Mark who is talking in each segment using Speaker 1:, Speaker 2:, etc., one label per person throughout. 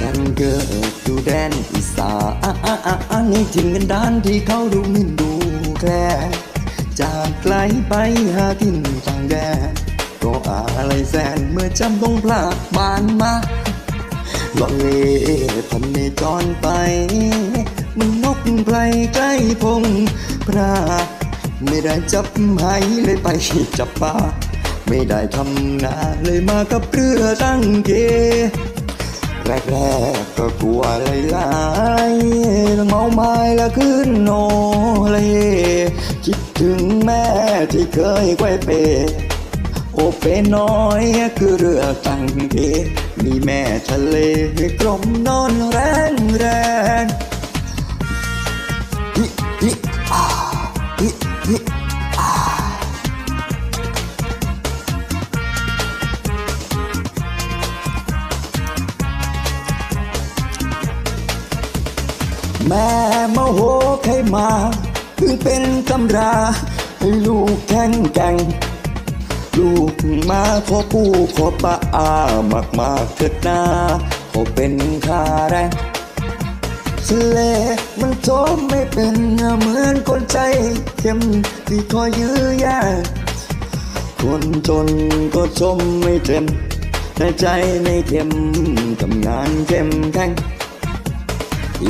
Speaker 1: ฉันเกิดอยู่แดนอีสานในถิ่นกันดานที่เขาดูหมิ่นดูแคลจากไกลไปหากินต่างแดนก็อะไรแสนเมื่อจำต้องพลาดบานมาลอยเลพันในจรไป มันนกไพรใกล้พงพระไม่ได้จับไหเลยไปจับปลาไม่ได้ทำนาเลยมากับเรือตั้งเก แรกๆก็กลัวเลยลายเมาไม้ละขึ้นโนเลยคิดถึงแม่ที่เคยไกวเป โอเปน้อยคือเรือตั้งเกมีแม่ทะเลกลมนอนแรงแรงฮิฮิอ่าฮิฮิ แม่มโหใครมาเพิ่งเป็นตำราให้ลูกแข็งแกร่งลูกมาขอปู่ขอป้าอามากมากเถิดนาขอเป็นค่าแรงทะเลมันทมไม่เป็นเหมือนคนใจเข้มที่คอยยื้อแย่งคนจนก็ชมไม่เต็มแต่ใจไม่เข้มทำงานเข้มแข็ง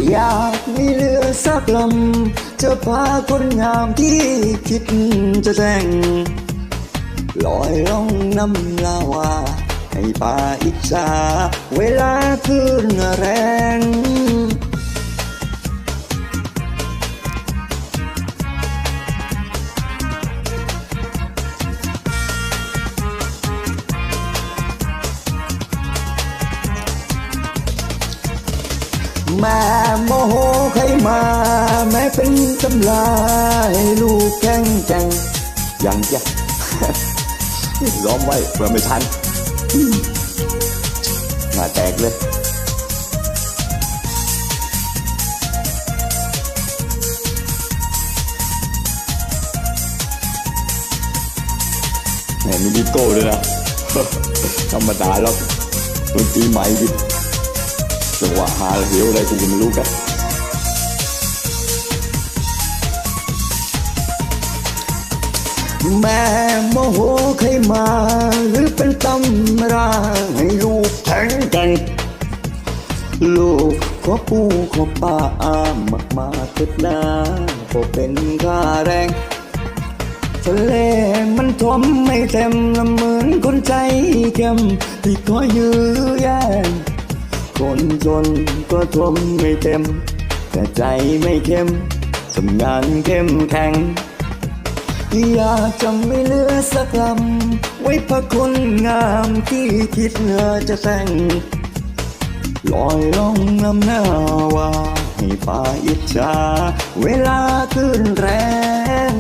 Speaker 1: อยากมีเรือสักลำ จะพาคนงามที่คิดจะแต่งลอยล่องน้ำลาวา ให้ป่าอิจฉาเวลาคืนแรง แม่โมโหใครมา แม่เป็นตำลาให้ลูกแข็งแกร่งยังจะล้อมไว้เพื่อไม่ทันมหน้าแตกเลยแหมมีดิโก้ด้วยนะธรรมดาแล้วดนตรีใหม่ดิ จังหวะหาเหวอะไรกูยังไม่รู้กันแม่โมโหใครมาหรือเป็นตำราให้ลูกแข็งแกร่งลูกขอปู่ขอป้าอามากมาเถิดนาขอเป็นค่าแรงทะเลมันทมไม่เต็มละเหมือนคนใจเข้มที่คอยยื้อแย่ง คนจนก็ทมไม่เต็ม แต่ใจไม่เข้มทำงานเข้มแข็งอยากจะไม่เหลือสักลำไว้พักคนงามที่คิดเงอจะแต่งลอยล่องลำหน้าวาให้ฟ้าอิจฉาเวลาขึ้นแรง